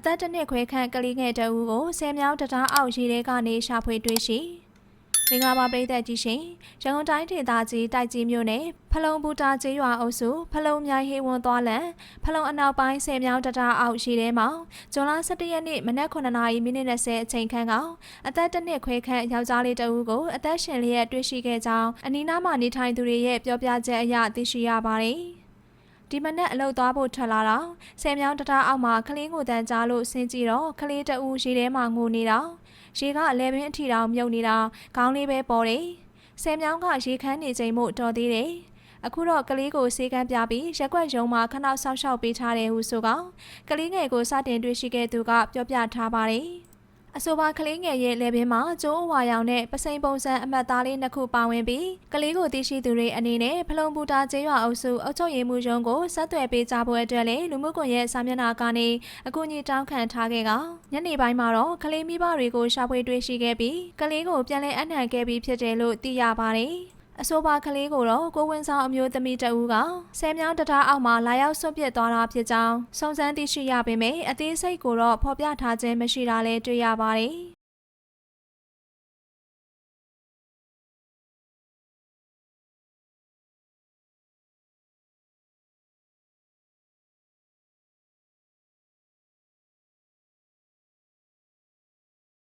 အသက်တစ်နှစ်ခွဲခန့်ကလေးငယ်တအူးကိုဆယ်မြောင်းတရားအောက်ရေထဲကနေရှာဖွေတွေ့ရှိမင်္ဂလာပါပရိသတ်ကြီးရှင်ရန်ကုန်တိုင်းဒေသကြီးတိုက်ကြီးမြို့နယ်ဖလုံဘူတာကျေးရွာအုပ်စုဖလုံမြိုင်ဟေဝွန်သွားလန်ဖလုံအနောက်ပိုင်းဆယ်မြောင်းတရားအောက်ရေထဲမှာဇွန်လ17ရက်နေ့မနက်9:30မိနစ်20အချိန်ခန့်ကအသက်တစ်နှစ်ခွဲခန့်ယောက်ျားလေးတအူးကိုအသက်ရှင်လျက်တွေ့ရှိခဲ့ကြောင်းအနီးနားမှာနေထိုင်သူတွေရဲ့ပြောပြချက်အရသိရှိရပါတယ် ဒီမနက်အလုပ်သွားဖို့ထွက်လာတော့ဆယ်မြောင်းတတားအောက်မှာကလေးကိုတန်းကြားလို့ဆင်းကြည့်တော့ကလေးတအူးရေထဲမှာငိုနေတော့ရေကအလဲပင်အထီတောင်မြုပ်နေတာခေါင်းလေးပဲပေါ်တယ်ဆယ်မြောင်းကရေခမ်းနေချိန်မို့တော်သေးတယ်အခုတော့ကလေးကိုစေကန်းပြပြီးရက်ွက်ရုံမှာခဏဆောက်ရှောက်ပေးထားတယ်ဟုဆိုကောင်ကလေးငယ်ကိုစတင်တွေ့ရှိခဲ့သူကပြောပြထားပါတယ် အဆိုပါကလေးငယ်ရဲ့လက်ပင်မှာကျိုးအဝါရောင်နဲ့ပစိန်ပုံစံအမတ်သားလေးနှစ်ခုပါဝင်ပြီးကလေးကိုသိရှိသူတွေအနေနဲ့ဖလုံပူတာကျေးရွာအုပ်စုအုပ်ချုပ်ရေးမှူးရုံးကိုဆက်သွယ်ပေးကြဖို့အတွက်လည်းလူမှုကွန်ရက်စာမျက်နှာကနေအကူအညီတောင်းခံထားခဲ့ကညနေပိုင်းမှာတော့ကလေးမိဘတွေကိုရှာဖွေတွေ့ရှိခဲ့ပြီးကလေးကိုပြန်လည်အနှံခဲ့ပြီးဖြစ်တယ်လို့သိရပါတယ် အဆိုပါကလေးကိုတော့ကိုဝင်းဆောင်အမျိုးသမီးတဦးကဆယ်မြောင်းတထားအောက်မှာလာရောက်ဆွတ်ပစ်သွားတာဖြစ်ကြောင်းစုံစမ်းသိရှိရပေမယ့်အသေးစိတ်ကိုတော့ဖော်ပြထားခြင်းမရှိတာလည်းတွေ့ရပါတယ်